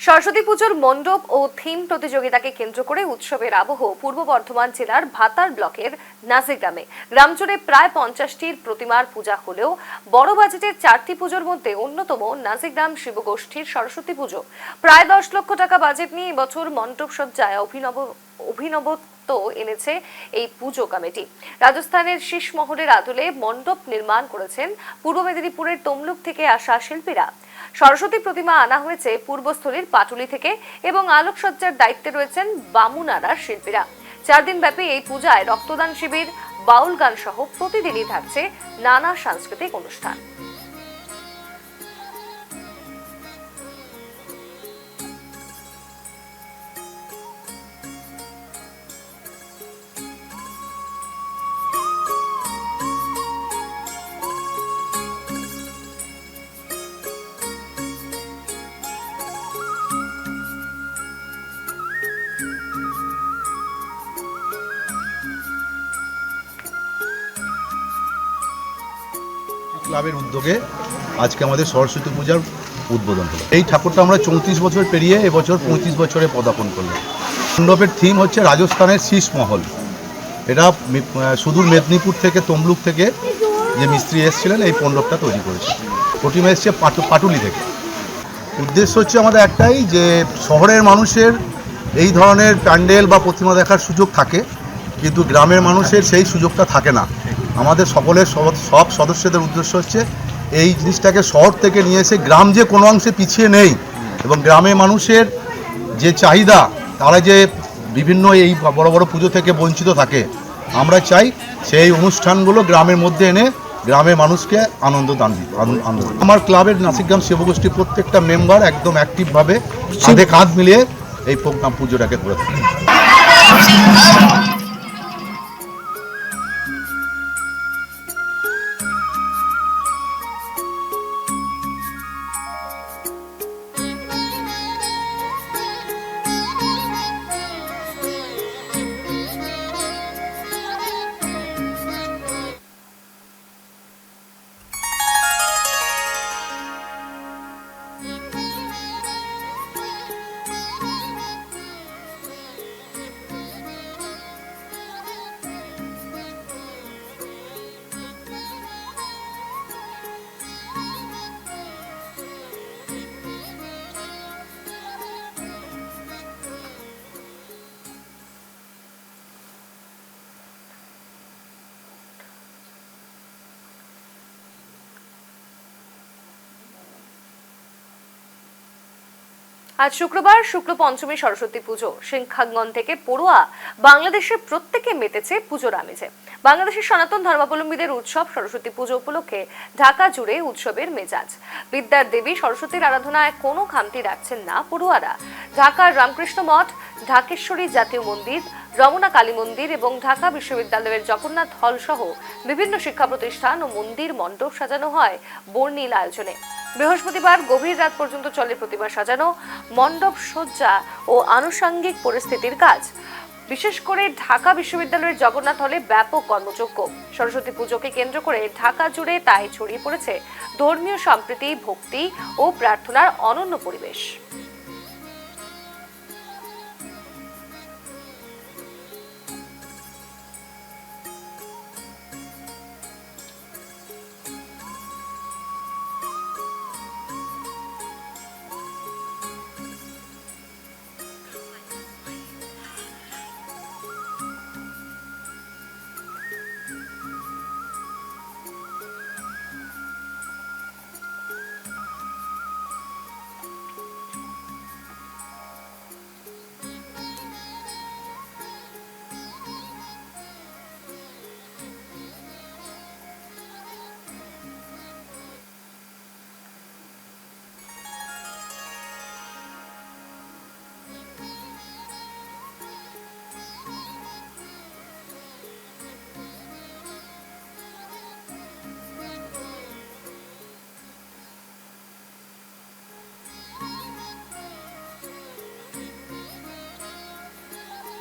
সরস্বতী পুজোর মণ্ডপ ও থিম প্রতিযোগিতাকে কেন্দ্র করে উৎসবের আবহ পূর্ব বর্ধমান জেলার ভাতার ব্লকের নাজিগ্রামে গ্রামজুড়ে প্রায় পঞ্চাশটির প্রতিমার পূজা হলেও বড় বাজেটের চারটি পুজোর মধ্যে অন্যতম নাসিগ্রাম শিবগোষ্ঠীর সরস্বতী পুজো। প্রায় দশ লক্ষ টাকা বাজেট নিয়ে এবছর মণ্ডপ সজ্জায় অভিনব অভিনব অভিনবত্ব এনেছে এই পুজো কমিটি। রাজস্থানের শীষমহলের আদলে মণ্ডপ নির্মাণ করেছেন পূর্ব মেদিনীপুরের তমলুক থেকে আসা শিল্পীরা। সরস্বতী প্রতিমা আনা হয়েছে পূর্বস্থলীর পাটুলি থেকে এবং আলোকসজ্জার দায়িত্বে রয়েছেন বামুনারার শিল্পীরা। চার দিন ব্যাপী এই পূজায় রক্তদান শিবির, বাউল গান সহ প্রতিদিনই থাকছে নানা সাংস্কৃতিক অনুষ্ঠান। ক্লাবের উদ্যোগে আজকে আমাদের সরস্বতী পূজার উদ্বোধন হলো। এই ঠাকুরটা আমরা চৌত্রিশ বছর পেরিয়ে এবছর পঁয়ত্রিশ বছরে পদার্পণ করলাম। মণ্ডপের থিম হচ্ছে রাজস্থানের শীষ মহল এটা সুদূর মেদিনীপুর থেকে তমলুক থেকে যে মিস্ত্রি এসেছিলেন, এই মণ্ডপটা তৈরি করেছে। প্রতিমা এসছে পাটু পাটুলি থেকে। উদ্দেশ্য হচ্ছে আমাদের একটাই যে শহরের মানুষের এই ধরনের প্যান্ডেল বা প্রতিমা দেখার সুযোগ থাকে, কিন্তু গ্রামের মানুষের সেই সুযোগটা থাকে না। আমাদের সকলের সব- সদস্যদের উদ্দেশ্য হচ্ছে এই জিনিসটাকে শহর থেকে নিয়ে এসে গ্রাম যে কোনো অংশে পিছিয়ে নেই এবং গ্রামে মানুষের যে চাহিদা তারা যে বিভিন্ন এই বড় বড় পুজো থেকে বঞ্চিত থাকে। আমরা চাই সেই অনুষ্ঠানগুলো গ্রামের মধ্যে এনে গ্রামের মানুষকে আনন্দ দান দিতে আনন্দ আনন্দ আমার ক্লাবের নাসিকগ্রাম শিবগোষ্ঠীর প্রত্যেকটা মেম্বার একদম অ্যাক্টিভভাবে কাঁধে কাঁধ মিলিয়ে এই প্রোগ্রাম পুজোটাকে করে থাকে আজ শুক্রবার শুক্ল পঞ্চমী সরস্বতী পুজো। সিংখাগন থেকে পড়ুয়া বাংলাদেশের প্রত্যেকে মেতেছে পুজোর আমেজে। বাংলাদেশের সনাতন ধর্মাবলম্বীদের উৎসব সরস্বতী পুজো উপলক্ষে ঢাকা জুড়ে উৎসবের মেজাজ। বিদ্যার দেবী সরস্বতীর আরাধনায় কোনো খামতি রাখছেন না পড়ুয়ারা। ঢাকার রামকৃষ্ণ মঠ, ঢাকেশ্বরী জাতীয় মন্দির রমনা কালী মন্দির এবং ঢাকা বিশ্ববিদ্যালয়ের জগন্নাথ হল সহ বিভিন্ন শিক্ষা প্রতিষ্ঠান ও মন্দির মণ্ডপ সাজানো হয় বর্ণিল আয়োজনে। বৃহস্পতিবার গভীর রাত পর্যন্ত চলে প্রতিমা সাজানো, মণ্ডপ সজ্জা ও আনুষাঙ্গিক পরিস্থিতির কাজ। বিশেষ করে ঢাকা বিশ্ববিদ্যালয়ের জগন্নাথ হলে ব্যাপক কর্মযজ্ঞ সরস্বতী পুজোকে কেন্দ্র করে ঢাকা জুড়ে তাই ছড়িয়ে পড়েছে ধর্মীয় সম্প্রীতি, ভক্তি ও প্রার্থনার অনন্য পরিবেশ।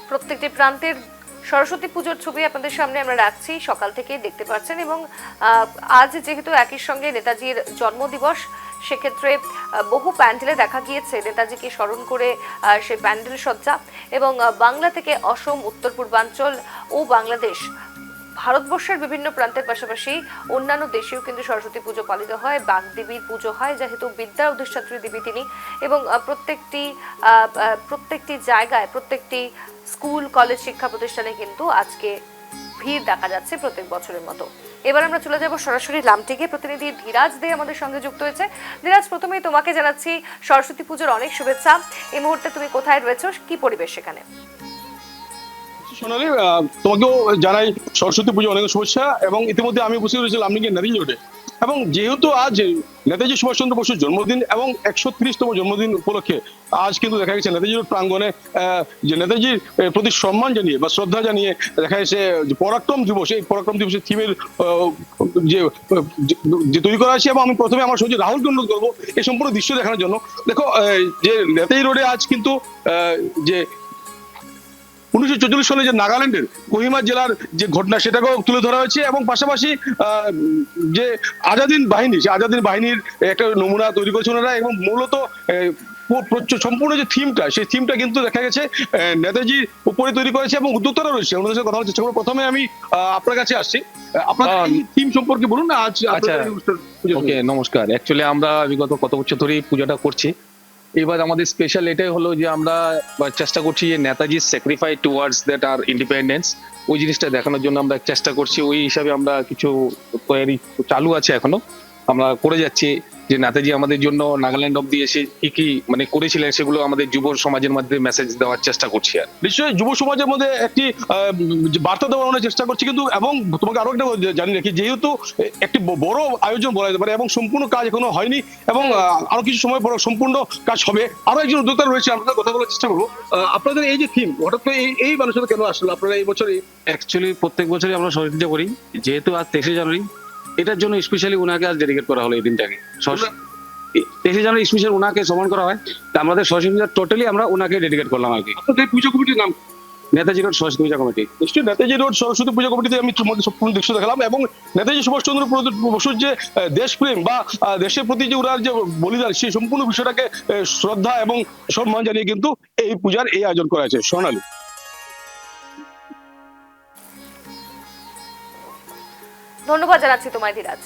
প্রত্যেকটি প্রান্তের সরস্বতী পুজোর ছবি আপনাদের সামনে আমরা রাখছি। সকাল থেকে দেখতে পাচ্ছেন এবং আজ যেহেতু একই সঙ্গে নেতাজির জন্মদিবস, সেক্ষেত্রে বহু প্যান্ডেলে দেখা গিয়েছে নেতাজিকে স্মরণ করে সেই প্যান্ডেল সজ্জা এবং বাংলা থেকে অসম, উত্তর পূর্বাঞ্চল ও বাংলাদেশ ভারতবর্ষের বিভিন্ন প্রান্তের পাশাপাশি অন্যান্য দেশেও কিন্তু সরস্বতী পুজো পালিত হয়, বাগদেবীর পুজো হয়, যেহেতু বিদ্যার অধিষ্ঠাত্রী দেবী তিনি এবং প্রত্যেকটি প্রত্যেকটি জায়গায়, প্রত্যেকটি স্কুল, কলেজ, শিক্ষা প্রতিষ্ঠানে কিন্তু আজকে ভিড় দেখা যাচ্ছে প্রত্যেক বছরের মতো। এবার আমরা চলে যাব সরাসরি লামটিকে প্রতিনিধি ধীরাজ দে আমাদের সঙ্গে যুক্ত হয়েছে। ধীরাজ, প্রথমেই তোমাকে জানাচ্ছি সরস্বতী পুজোর অনেক শুভেচ্ছা। এই মুহূর্তে তুমি কোথায় রয়েছো? কি পরিবেশ সেখানে? সোনালি তোমাকেও জানাই সরস্বতী পুজো অনেক শুভেচ্ছা এবং ইতিমধ্যে আমি বসে রয়েছিলাম আপনি কি নেতাজি রোডে এবং যেহেতু আজ নেতাজি সুভাষচন্দ্র বসুর জন্মদিন এবং একশো ত্রিশতম জন্মদিন উপলক্ষে আজ কিন্তু দেখা গেছে নেতাজি রোড প্রাঙ্গণে যে নেতাজির প্রতি সম্মান জানিয়ে বা শ্রদ্ধা জানিয়ে দেখা গেছে পরাক্রম দিবস, এই পরাক্রম দিবসের থিমের যে, যে- তৈরি করা আছে এবং আমি প্রথমে আমার সহজে রাহুলকে অনুরোধ করব এই সম্পূর্ণ দৃশ্য দেখানোর জন্য। দেখো যে নেতাজি রোডে আজ কিন্তু যে উনিশশো চল্লিশ সালে যে নাগাল্যান্ডের কোহিমা জেলার যে ঘটনা সেটাকেও তুলে ধরা হয়েছে এবং পাশাপাশি যে আজাদিন বাহিনী সে আজাদিন বাহিনীর একটা নমুনা তৈরি করেছে ওনারা এবং মূলত সম্পূর্ণ যে থিমটা সেই থিমটা কিন্তু দেখা গেছে নেতাজির উপরে তৈরি করেছে এবং উদ্যোক্তারা রয়েছে। ওনাদের সাথে কথা চেষ্টা প্রথমে আমি আপনার কাছে আসছি। আপনার থিম সম্পর্কে বলুন না আজ আচ্ছা। ওকে নমস্কার। অ্যাকচুয়ালি আমরা বিগত কত বছর ধরেই পূজাটা করছি। এবার আমাদের স্পেশাল এটাই হলো যে আমরা চেষ্টা করছি যে নেতাজির স্যাক্রিফাই টুয়ার্ডস দ্যাট আর ইন্ডিপেন্ডেন্স ওই জিনিসটা দেখানোর জন্য আমরা চেষ্টা করছি। ওই হিসাবে আমরা কিছু তৈরি চালু আছে এখনও। আমরা করে যাচ্ছি। যে নেতাজি আমাদের জন্য নাগাল্যান্ড অব্দি এসে কি কি মানে করেছিলেন সেগুলো আমাদের যুব সমাজের মধ্যে মেসেজ দেওয়ার চেষ্টা করছি আর। নিশ্চয়ই যুব সমাজের মধ্যে একটি আহ, বার্তা দেওয়ার আমরা চেষ্টা করছি কিন্তু এবং তোমাকে আরও একটা জানি রাখি যেহেতু একটি বড় আয়োজন বলা যেতে পারে এবং সম্পূর্ণ কাজ এখনও হয়নি এবং আরও কিছু সময় পর সম্পূর্ণ কাজ হবে। আরও একজন উদ্যোক্তা রয়েছে আপনাদের কথা বলার চেষ্টা করব। আহ, আপনাদের এই যে থিম হঠাৎ করে এই এই মানুষের কেন আসলো? আপনারা এই বছর অ্যাকচুয়ালি প্রত্যেক বছরই আমরা পূজা করি যেহেতু আজ তেইশে জানুয়ারি এটার জন্য স্পেশালি ওনাকে আজ ডেডিকেট করা হলো এই দিনটাকে। তেইশে জানুয়ারি স্পেশাল ওনাকে সম্মান করা হয় তা আমাদের সরস্বতী পূজা টোটালি আমরা ওনাকে ডেডিকেট করলাম আর কি। পুজো কমিটির নাম? Netaji road Saraswati Puja committee. নিশ্চয়ই নেতাজি রোড সরস্বতী পুজো কমিটিতে আমি সম্পূর্ণ দৃশ্য দেখালাম এবং নেতাজি সুভাষচন্দ্র বসুর যে দেশপ্রেম বা দেশের প্রতি যে ওনার যে বলিদান সেই সম্পূর্ণ বিষয়টাকে শ্রদ্ধা এবং সম্মান জানিয়ে কিন্তু এই পূজার এই আয়োজন করা হয়েছে। সোনালী। ধন্যবাদ জানাচ্ছি তোমায় ধীরাজ।